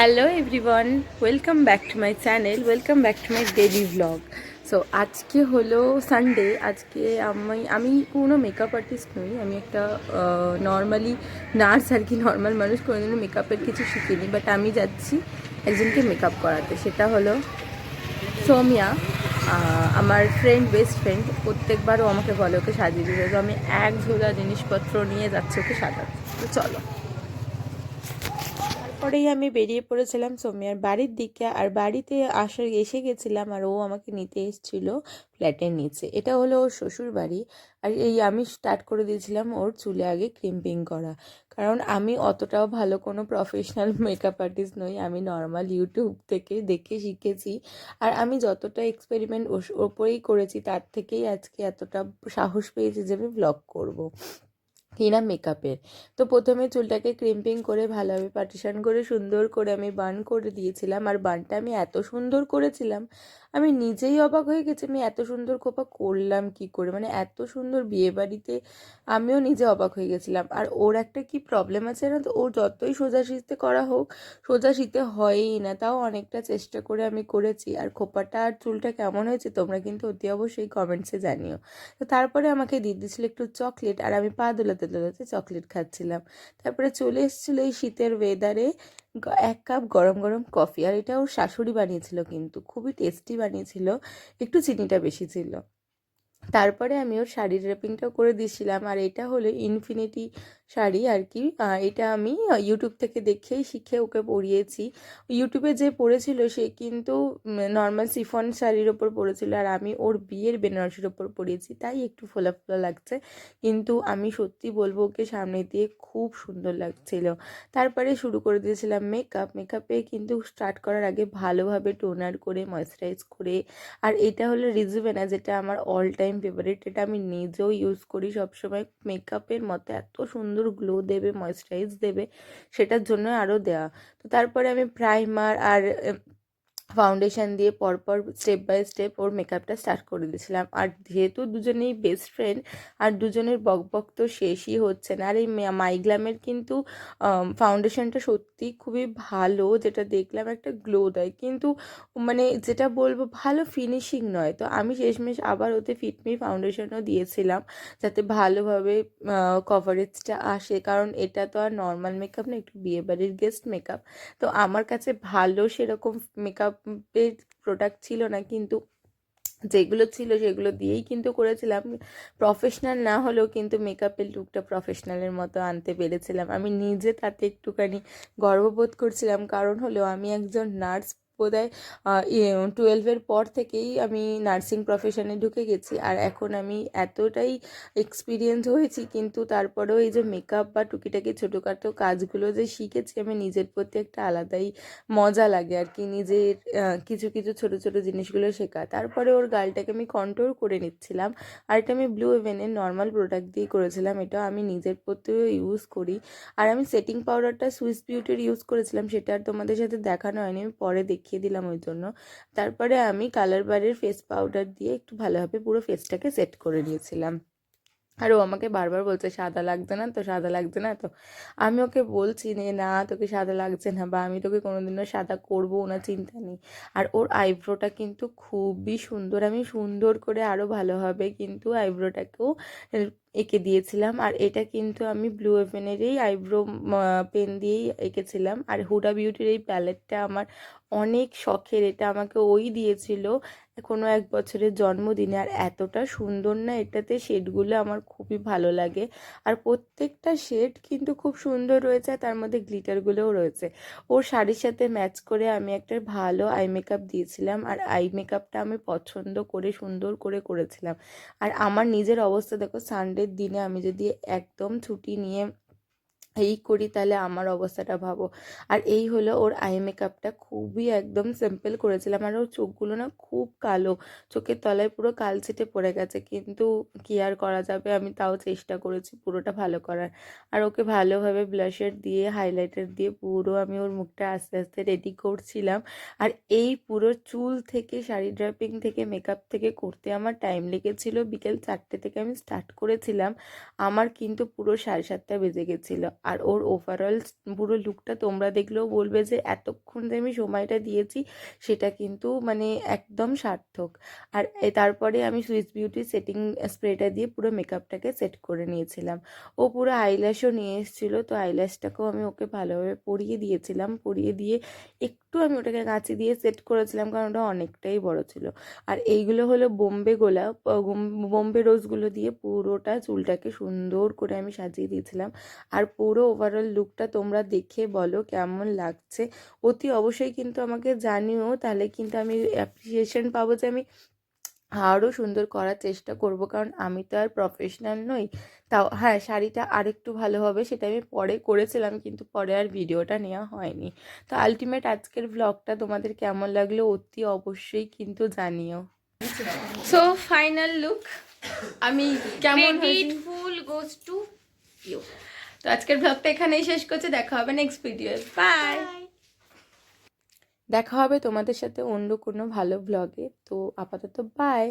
Hello everyone welcome back to my channel welcome back to my daily vlog so আজকে হলো Sunday আজকে আমি আমি কোনো মেকআপ আর্টিস্ট নই। আমি একটা নর্মালি নার্স আর কি নর্মাল মানুষ কোনোদিনও মেকআপের কিছু শিখিনি। বাট আমি যাচ্ছি একজনকে মেকআপ করাতে। সেটা হলো সৌমিয়া আমার ফ্রেন্ড বেস্ট ফ্রেন্ড প্রত্যেকবারও আমাকে বলে ওকে সাজিয়ে দিতে। তো আমি এক ঝোলা জিনিসপত্র নিয়ে যাচ্ছি, ওকে সাজাতে। তো চলো। তারপরেই আমি বেরিয়ে পড়েছিলাম সৌমিয়ার বাড়ির দিকে আর বাড়িতে আসা এসে গেছিলাম আর ও আমাকে নিতে এসেছিল ফ্ল্যাটের নিচে। এটা হলো ওর শ্বশুর বাড়ি আর এই আমি স্টার্ট করে দিয়েছিলাম ওর চুলে আগে ক্রিম্পিং করা। কারণ আমি অতটাও ভালো কোনো প্রফেশনাল মেকআপ আর্টিস্ট নই, আমি নর্মাল ইউটিউব থেকে দেখে শিখেছি। আর আমি যতটা এক্সপেরিমেন্ট ওপরেই করেছি, তার থেকেই আজকে এতটা সাহস পেয়েছি যে আমি ব্লগ করব। কিনা মেকআপের। তো প্রথমে চুলটাকে ক্রিম্পিং করে ভালোভাবে পার্টিশান করে সুন্দর করে আমি বান করে দিয়েছিলাম। আর বানটা আমি এত সুন্দর করেছিলাম, আমি নিজেই অবাক হয়ে গেছি আমি এত সুন্দর খোপা করলাম কি করে? মানে এত সুন্দর বিয়ে বাড়িতে আমিও নিজে অবাক হয়ে গেছিলাম। আর ওর একটা কি প্রবলেম আছে না তো? ও যতই সোজা শীতে করা হোক, সোজা শীতে হয়ই না। তাও অনেকটা চেষ্টা করে আমি করেছি। আর খোপাটা আর চুলটা কেমন হয়েছে তোমরা কিন্তু অতি অবশ্যই কমেন্টসে জানিও। তো তারপরে আমাকে দিয়ে দিয়েছিল একটু চকলেট আর আমি পা দোলাতে দোলাতে চকলেট খাচ্ছিলাম। তারপরে চলে এসেছিল এই শীতের ওয়েদারে এক কাপ গরম গরম কফি আর এটা ওর শাশুড়ি বানিয়েছিল কিন্তু, খুবই টেস্টি বানিয়েছিল, একটু চিনিটা বেশি ছিল। তারপরে আমি ওর শাড়ির র্যাপিংটাও করে দিয়েছিলাম আর এটা হলো ইনফিনিটি শাড়ি আর কি এটা আমি ইউটিউব থেকে দেখেই শিখে ওকে পরিয়েছি। ইউটিউবে যে পড়েছিল সে কিন্তু নর্মাল সিফন শাড়ির ওপর পড়েছিল আর আমি ওর বিয়ের বেনারসির ওপর পরিয়েছি। তাই একটু ফোলা ফোলা লাগছে। কিন্তু আমি সত্যি বলব ওকে সামনে দিয়ে খুব সুন্দর লাগছিল। তারপরে শুরু করে দিয়েছিলাম মেকআপ মেকআপে কিন্তু স্টার্ট করার আগে ভালোভাবে টোনার করে ময়শ্চারাইজ করে। আর এটা হলো রিজুভেনা, যেটা আমার অল টাইম ফেভারিট এটা আমি নিজেও ইউজ করি সবসময়। মেকআপের মতো এত সুন্দর গ্লো দেবে ময়শ্চারাইজ দেবে সেটার জন্য আরও দেওয়া। তো তারপরে আমি প্রাইমার আর ফাউন্ডেশন দিয়ে পরপর স্টেপ বাই স্টেপ ওর মেকআপটা স্টার্ট করে দিয়েছিলাম। আর যেহেতু দুজনেই বেস্ট ফ্রেন্ড আর দুজনের বক বক তো শেষই হচ্ছে না। আর এই মাইগ্লামের কিন্তু ফাউন্ডেশনটা সত্যি খুবই ভালো, যেটা দেখলাম একটা গ্লো দেয়। কিন্তু মানে যেটা বলব, ভালো ফিনিশিং নয়। তো আমি শেষমেশ আবার ওতে ফিটমি ফাউন্ডেশনও দিয়েছিলাম, যাতে ভালোভাবে কভারেজটা আসে। কারণ এটা তো আর নর্মাল মেকআপ না, একটু বিয়েবাড়ির গেস্ট মেকআপ তো আমার কাছে ভালো সেরকম মেকআপের প্রোডাক্ট ছিল না, কিন্তু যেগুলো ছিল সেগুলো দিয়েই কিন্তু করেছিলাম। প্রফেশনাল না হলেও কিন্তু মেকআপের লুকটা প্রফেশনালের মতো আনতে পেরেছিলাম। আমি নিজে তাতে একটুখানি গর্ববোধ করছিলাম। কারণ হলেও আমি একজন নার্স বোধহয় টুয়েলভের পর থেকেই আমি নার্সিং প্রফেশনে ঢুকে গেছি। আর এখন আমি এতটাই এক্সপিরিয়েন্স হয়েছি, কিন্তু তারপরেও এই যে মেকআপ বা টুকিটাকি ছোটোখাটো কাজগুলো যে শিখেছি, আমি নিজের প্রতি একটা আলাদাই মজা লাগে আর কি, নিজের কিছু কিছু ছোট ছোট জিনিসগুলো শেখা। তারপরে ওর গালটাকে আমি কন্ট্রোল করে নিচ্ছিলাম। আর এটা আমি ব্লু এভেনের নর্মাল প্রোডাক্ট দিয়ে করেছিলাম এটা আমি নিজের প্রতিও ইউজ করি। আর আমি সেটিং পাউডারটা সুইস বিউটির ইউজ করেছিলাম, সেটা আর তোমাদের সাথে দেখানো হয়নি, আমি পরে দেখিয়ে দিলাম ওই জন্য। তারপরে আমি কালার বারের ফেস পাউডার দিয়ে একটু ভালোভাবে পুরো ফেসটাকে সেট করে নিয়েছিলাম। আর ও আমাকে বারবার বলছে, সাদা লাগছে না তো, সাদা লাগছে না তো। আমি ওকে বলছি যে না, তোকে সাদা লাগছে না বা আমি তোকে কোনোদিনও সাদা করব না, চিন্তা নেই। আর ওর আইব্রোটা কিন্তু খুবই সুন্দর, আমি সুন্দর করে আরও ভালোভাবে কিন্তু আইব্রোটাকেও এঁকে দিয়েছিলাম। আর এটা কিন্তু আমি ব্লু এভেনের এই আইব্রো পেন দিয়েই এঁকেছিলাম। আর হুডা বিউটির এই প্যালেটটা আমার অনেক শখের। এটা আমাকে ওই দিয়েছিল কোনো এক বছরের জন্মদিনে। আর এতটা সুন্দর না, এটাতে শেডগুলো আমার খুবই ভালো লাগে। আর প্রত্যেকটা শেড কিন্তু খুব সুন্দর রয়েছে তার মধ্যে গ্লিটারগুলোও রয়েছে। ওর শাড়ির সাথে ম্যাচ করে আমি একটা ভালো আই মেকআপ দিয়েছিলাম। আর আই মেকআপটা আমি পছন্দ করে, সুন্দর করে করেছিলাম। আর আমার নিজের অবস্থা, দেখো সানডের দিনে আমি যদি একদম ছুটি নিয়ে এই করি তাহলে আমার অবস্থাটা ভাবো। আর এই হলো ওর আই মেকআপটা খুবই একদম সিম্পল করেছিলাম আর ওর চোখগুলো না খুব কালো। চোখের তলায় পুরো কালচিটে পড়ে গেছে, কিন্তু কি আর করা যাবে? আমি তাও চেষ্টা করেছি পুরোটা ভালো করার। আর ওকে ভালোভাবে ব্লাশার দিয়ে হাইলাইটার দিয়ে পুরো আমি ওর মুখটা আস্তে আস্তে রেডি করছিলাম। আর এই পুরো চুল থেকে, শাড়ি ড্রাপিং থেকে মেকআপ থেকে করতে আমার টাইম লেগেছিল। বিকেল চারটে থেকে আমি স্টার্ট করেছিলাম। আমার কিন্তু পুরো সাড়ে সাতটা বেজে গেছিল। আর ওর ওভারঅল পুরো লুকটা তোমরা দেখলেও বলবে যে এতক্ষণ যে আমি সময়টা দিয়েছি, সেটা কিন্তু মানে একদম সার্থক। আর তারপরে আমি সুইস বিউটি সেটিং স্প্রেটা দিয়ে পুরো মেকআপটাকে সেট করে নিয়েছিলাম। ও পুরো আইল্যাশও নিয়ে এসেছিল, তো আইল্যাশটাকেও আমি ওকে ভালোভাবে পরিয়ে দিয়েছিলাম, পরিয়ে দিয়ে একটু আমি ওটাকে কাঁচি দিয়ে সেট করেছিলাম, কারণ ওটা অনেকটাই বড় ছিল। আর এইগুলো হলো বোম্বে গোলাপ বোম্বে রোজগুলো দিয়ে পুরোটা চুলটাকে সুন্দর করে আমি সাজিয়ে দিয়েছিলাম। আর পুরো ওভারঅল লুকটা তোমরা দেখে বলো কেমন লাগছে। অতি অবশ্যই কিন্তু আমাকে জানিও তাহলে কিন্তু আমি অ্যাপ্রিসিয়েশন পাবো যে আমি আরও সুন্দর করার চেষ্টা করব। কারণ আমি তো আর প্রফেশনাল নই তাও হ্যাঁ শাড়িটা আরেকটু ভালো হবে সেটা আমি পরে করেছিলাম কিন্তু পরে আর ভিডিওটা নেওয়া হয়নি। তো আলটিমেট আজকের ব্লগটা তোমাদের কেমন লাগল অতি অবশ্যই কিন্তু জানিও। সো ফাইনাল লুক আমি কেমন ফুল গোস টু ইউ আজকের ব্লগটা এখানেই শেষ করছে দেখা হবে নেক্সট ভিডিও বাই দেখা হবে তোমাদের সাথে অন্য কোনো ভালো ব্লগে তো আপাতত বাই